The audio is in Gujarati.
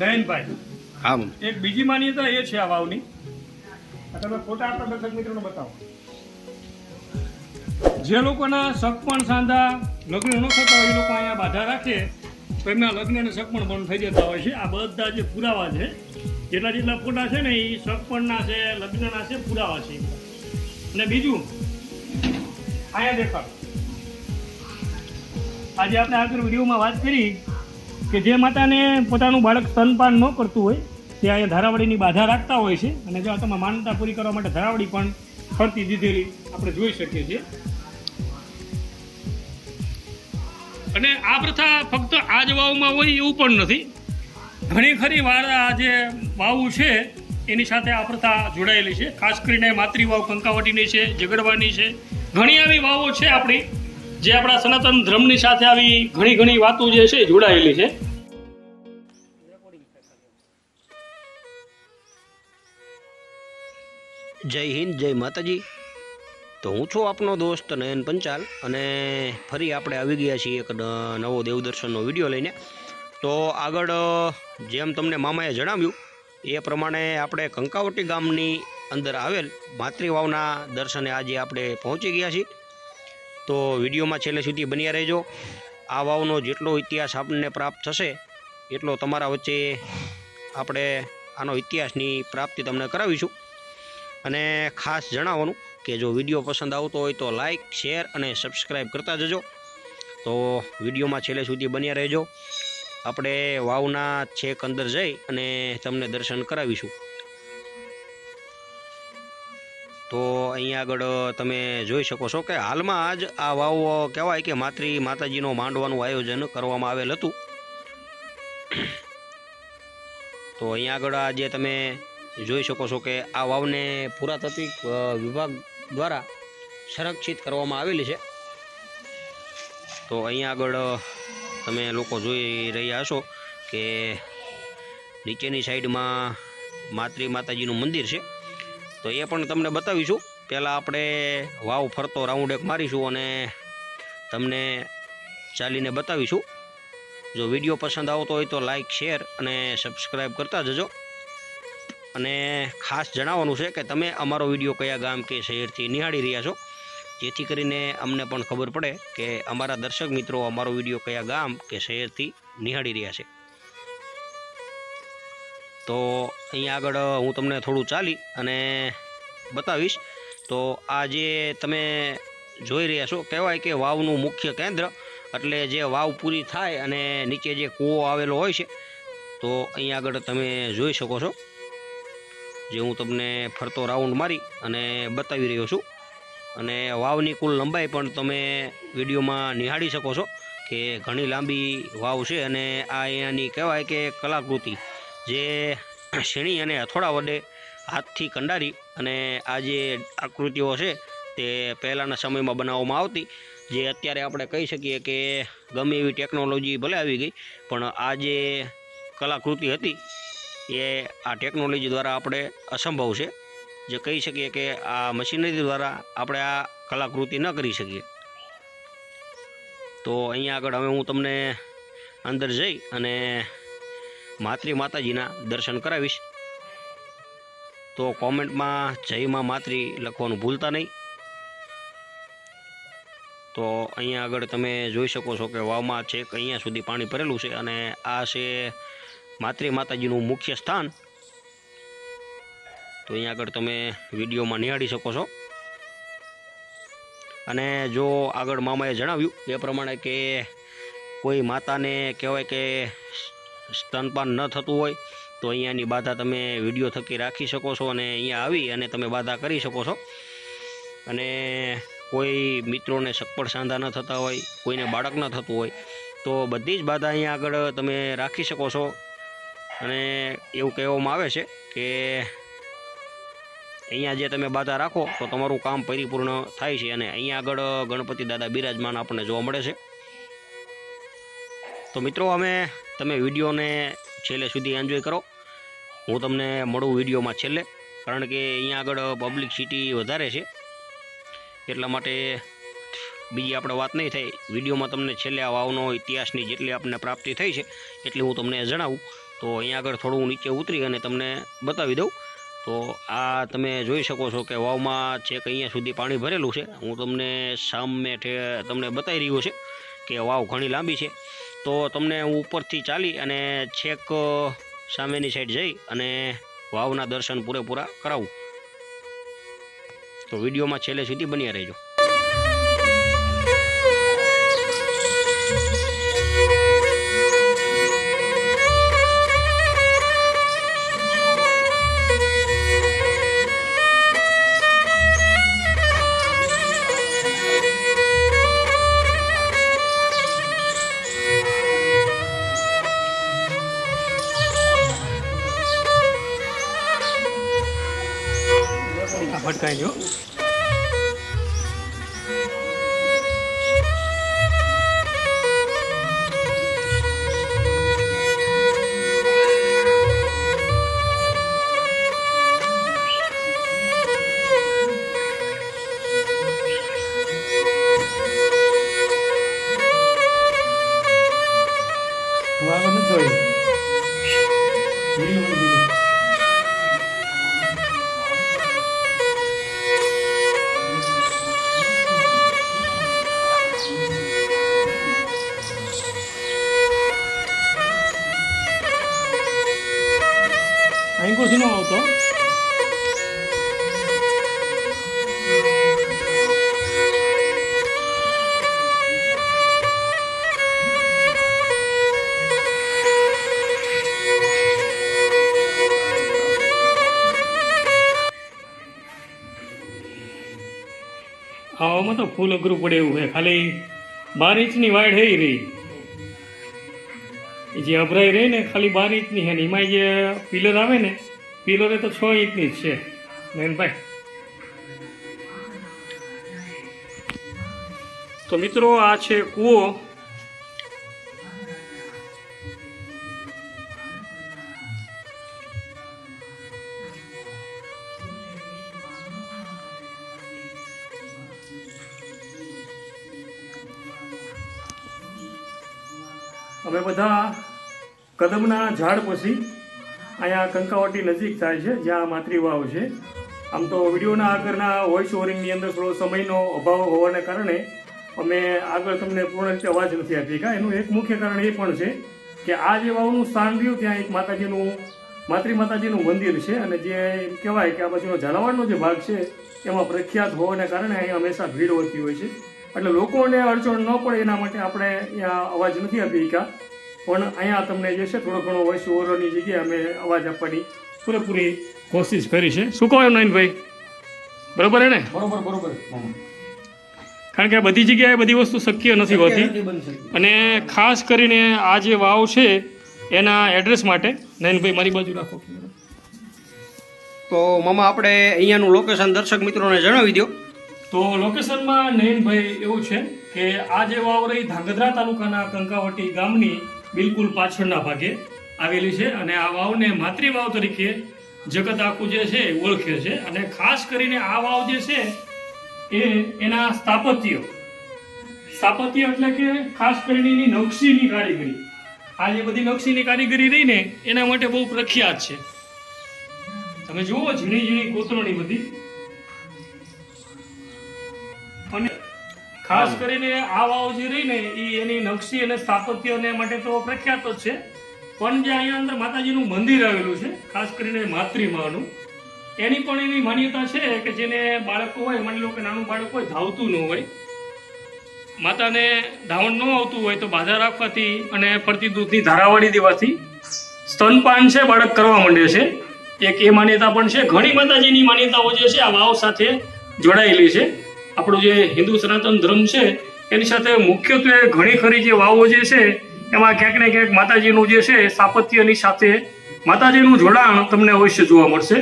નયનભાઈ હા એક બીજી માન્યતા એ છે આ વાવની. તમે ફોટા આપણા દર્શક મિત્રોને બતાવો. જે લોકોના સગપણ સાંધા લગ્ન ન થતા હોય એ લોકો અહીંયા બાધા રાખે તો એમના લગ્ન અને સગપણ બંધ થઈ જતા હોય છે. આ બધા જે પુરાવા છે જેટલા જેટલા ફોટા છે ને એ સગપણના છે લગ્નના છે પુરાવા છે. અને બીજું અહીંયા દેખાડો. આજે આપણે આગળ વિડીયોમાં વાત કરી કે જે માતાને પોતાનું બાળક સ્તનપાન ન કરતું હોય, તે અહીંયા ધારાવાડીની બાધા રાખતા હોય છે. અને જો તમે માનતા પૂરી કરવા માટે ધારાવડી પણ ફરતી દીધેલી આપણે જોઈ શકીએ છીએ. અને આ પ્રથા ફક્ત આ જ વાવમાં હોય એવું પણ નથી. ઘણી ખરી વાર જે વાવું છે, એની સાથે આ પ્રથા જોડાયેલી છે. ખાસ કરીને માતૃવાવ કંકાવટીની છે, ઝઘડવાની છે. ઘણી આવી વાવો છે આપણી, જે આપણા સનાતન ધર્મની સાથે આવી ઘણી ઘણી વાતો જે છે જોડાયેલી છે. જય હિન્દ, જય માતાજી. તો હું છું આપનો દોસ્ત નયન પંચાલ અને ફરી આપણે આવી ગયા છીએ એક નવો દેવદર્શનનો વીડિયો લઈને. તો આગળ જેમ તમને મામાએ જણાવ્યું, એ પ્રમાણે આપણે કંકાવટી ગામની અંદર આવેલ માતૃવાવના દર્શને આજે આપણે પહોંચી ગયા છીએ. તો વિડીયોમાં છેલ્લે સુધી બન્યા રહેજો. આ વાવનો જેટલો ઇતિહાસ આપણને પ્રાપ્ત થશે, એટલો તમારા વચ્ચે આપણે આનો ઇતિહાસની પ્રાપ્તિ તમને કરાવીશું. અને ખાસ જણાવવાનું કે જો વીડિયો પસંદ આવતો હોય તો લાઈક, શેર અને સબસ્ક્રાઈબ કરતા જજો. તો વિડીયોમાં છેલ્લે સુધી બન્યા રહેજો. આપણે વાવના છેક અંદર જઈ અને તમને દર્શન કરાવીશું. તો અહીંયા આગળ તમે જોઈ શકો છો કે હાલમાં જ આ વાવ કહેવાય કે માતૃ, માતાજીનો માંડવાનું આયોજન કરવામાં આવેલ હતું. તો અહીંયા આગળ આ જે તમે જોઈ શકો છો કે આ વાવને પુરાતત્વિક વિભાગ દ્વારા સંરક્ષિત કરવામાં આવેલી છે. તો અહીંયા આગળ તમે લોકો જોઈ રહ્યા હશો કે નીચેની સાઈડમાં માતૃ માતાજીનું મંદિર છે. તો એ પણ તમને બતાવીશું. પહેલાં આપણે વાવ ફરતો રાઉન્ડ એક મારીશું અને તમને ચાલીને બતાવીશું. જો વીડિયો પસંદ આવતો હોય તો લાઈક, શેર અને સબસ્ક્રાઈબ કરતા જજો. અને ખાસ જણાવવાનું છે કે તમે અમારો વીડિયો કયા ગામ કે શહેરથી નિહાળી રહ્યા છો, જેથી કરીને અમને પણ ખબર પડે કે અમારા દર્શક મિત્રો અમારો વીડિયો કયા ગામ કે શહેરથી નિહાળી રહ્યા છે. તો અહીંયા આગળ હું તમને થોડું ચાલી અને બતાવીશ. તો આ જે તમે જોઈ રહ્યા છો, કહેવાય કે વાવનું મુખ્ય કેન્દ્ર, એટલે જે વાવ પૂરી થાય અને નીચે જે કૂવો આવેલો હોય છે, તો અહીંયા આગળ તમે જોઈ શકો છો. જે હું તમને ફરતો રાઉન્ડ મારી અને બતાવી રહ્યો છું. અને વાવની કુલ લંબાઈ પણ તમે વિડીયોમાં નિહાળી શકો છો કે ઘણી લાંબી વાવ છે અને આ અહીંયાની કહેવાય કે કલાકૃતિ જે શીણી અને હથોડા વડે હાથથી કંડારી અને આ જે આકૃતિઓ છે તે પહેલાંના સમયમાં બનાવવામાં આવતી. જે અત્યારે આપણે કહી શકીએ કે ગમે એવી ટેકનોલોજી ભલે આવી ગઈ, પણ આ જે કલાકૃતિ હતી એ આ ટેકનોલોજી દ્વારા આપણે અસંભવ છે. જે કહી શકીએ કે આ મશીનરી દ્વારા આપણે આ કલાકૃતિ ન કરી શકીએ. તો અહીંયા આગળ હવે હું તમને અંદર જઈ અને માતૃ માતાજીના દર્શન કરાવીશ. તો કોમેન્ટમાં જય માં માતૃ લખવાનું ભૂલતા નહીં. તો અહીંયા આગળ તમે જોઈ શકો છો કે વાવમાં છેક અહીંયા સુધી પાણી ભરેલું છે અને આ છે માતૃ માતાજીનું મુખ્ય સ્થાન. તો અહીંયા આગળ તમે વિડીયોમાં નિહાળી શકો છો. અને જો આગળ મામાએ જણાવ્યું એ પ્રમાણે કે કોઈ માતાને કહેવાય કે સ્તનપાન ન થતું હોય, તો અહીંયાની બાધા તમે વીડિયો થકી રાખી શકો છો અને અહીંયા આવી અને તમે બાધા કરી શકો છો. અને કોઈ મિત્રોને સગપડ સાંધા ન થતા હોય, કોઈને બાળક ન થતું હોય, તો બધી જ બાધા અહીંયા આગળ તમે રાખી શકો છો. અને એવું કહેવામાં આવે છે કે અહીંયા જે તમે બાધા રાખો, તો તમારું કામ પરિપૂર્ણ થાય છે અને અહીંયા આગળ ગણપતિ દાદા બિરાજમાન આપણને જોવા મળે છે. તો મિત્રો, અમે તમે વિડીયોને છેલ્લે સુધી એન્જોય કરો. હું તમને મળું વિડીયોમાં છેલ્લે, કારણ કે અહીંયા આગળ પબ્લિક સિટી વધારે છે. એટલા માટે બીજી આપણે વાત નહીં થાય. વિડીયોમાં તમને છેલ્લે આ વાવનો ઇતિહાસની જેટલી આપણને પ્રાપ્તિ થઈ છે, એટલી હું તમને જણાવું. તો અહીંયા આગળ થોડું હું નીચે ઉતરી અને તમને બતાવી દઉં. તો આ તમે જોઈ શકો છો કે વાવમાં છેક અહીંયા સુધી પાણી ભરેલું છે. હું તમને સામે તમને બતાવી રહ્યો છે કે વાવ ઘણી લાંબી છે. તો તમને હું ઉપરથી ચાલી અને છેક સામેની સાઈડ જઈ અને વાવના દર્શન પૂરેપૂરા કરાવું. તો વિડીયોમાં છેલ્લે સુધી બન્યા રહેજો. ભટકાઈ ગયો. આવામાં તો ફૂલ અઘરું પડે એવું છે. ખાલી બાર ઇંચની વાડ હઈ રહી. જે અભરાઈ રહી ને ખાલી બાર ઇંચની છે ને, એમાં જે પિલર આવે ને પિલરે તો છ ઇંચની જ છે. નયનભાઈ. તો મિત્રો, આ છે કૂવો. અમે બધા કદમના ઝાડ પછી અહીંયા કંકાવટી નજીક થાય છે, જ્યાં માતૃ વાવ છે. આમ તો વિડીયોના આગળના વોઇસ ઓવરિંગની અંદર થોડો સમયનો અભાવ હોવાને કારણે અમે આગળ તમને પૂર્ણ રીતે અવાજ નથી આપી શક્યા. એનું એક મુખ્ય કારણ એ પણ છે કે આ જે વાવનું સ્થાન રહ્યું, ત્યાં એક માતાજીનું, માતૃ માતાજીનું મંદિર છે અને જે કહેવાય કે આ બાજુનો ઝાલાવાડનો જે ભાગ છે, એમાં પ્રખ્યાત હોવાને કારણે અહીં હંમેશા ભીડ હોતી હોય છે. એટલે લોકોને અડચણ ન પડે એના માટે આપણે અહીંયા અવાજ નથી આપી શક્યા પણ અહીંયા તમને જે છે થોડો ઘણો વોઇસ ઓવરની જગ્યાએ અમે અવાજ આપવાની પૂરેપૂરી કોશિશ કરી છે. શું કહો નયનભાઈ? બરોબર હે ને? બરોબર બરોબર. કારણ કે આ બધી જગ્યાએ બધી વસ્તુ શક્ય નથી હોતી. અને ખાસ કરીને આ જે વાવ છે એના એડ્રેસ માટે નયનભાઈ મારી બાજુ રાખો. તો મામા આપણે અહીંયાનું લોકેશન દર્શક મિત્રોને જણાવી દો તો લોકેશનમાં નયનભાઈ, એવું છે કે આ જે વાવ રહી ધાંગધ્રા તાલુકાના કંકાવટી ગામની બિલકુલ પાછળના ભાગે આવેલી છે અને આ વાવને માતૃવાવ તરીકે જગત આખું જે છે ઓળખે છે. અને ખાસ કરીને આ વાવ જે છે એ એના સ્થાપત્ય. સ્થાપત્ય એટલે કે ખાસ કરીને એની નકશીની કારીગરી. આ જે બધી નકશીની કારીગરી રહી ને એના માટે બહુ પ્રખ્યાત છે. તમે જુઓ ઝીણી ઝીણી કોતરણી બધી. અને ખાસ કરીને આ વાવ જે રહી ને એ એની નકશી અને સ્થાપત્યને માટે તો પ્રખ્યાત જ છે. પણ જે અહીંયા અંદર માતાજીનું મંદિર આવેલું છે ખાસ કરીને માતૃમાનું એની પણ એવી માન્યતા છે કે જેને બાળકો હોય માની લો કે નાનું બાળક હોય ધાવતું ન હોય માતાને ધાવણ ન આવતું હોય તો બાધા રાખવાથી અને ફરતી દૂધની ધારાવાળી દેવાથી સ્તનપાન છે બાળક કરવા માંડે છે. એક એ માન્યતા પણ છે ઘણી માતાજીની માન્યતાઓ જે છે આ વાવ સાથે જોડાયેલી છે. આપણું જે હિન્દુ સનાતન ધર્મ છે, એની સાથે મુખ્યત્વે ઘણી ખરી જે વાવો જે છે, એમાં ક્યાંક ને ક્યાંક માતાજીનું જે છે સ્થાપત્યની સાથે માતાજીનું જોડાણ તમને અવશ્ય જોવા મળશે.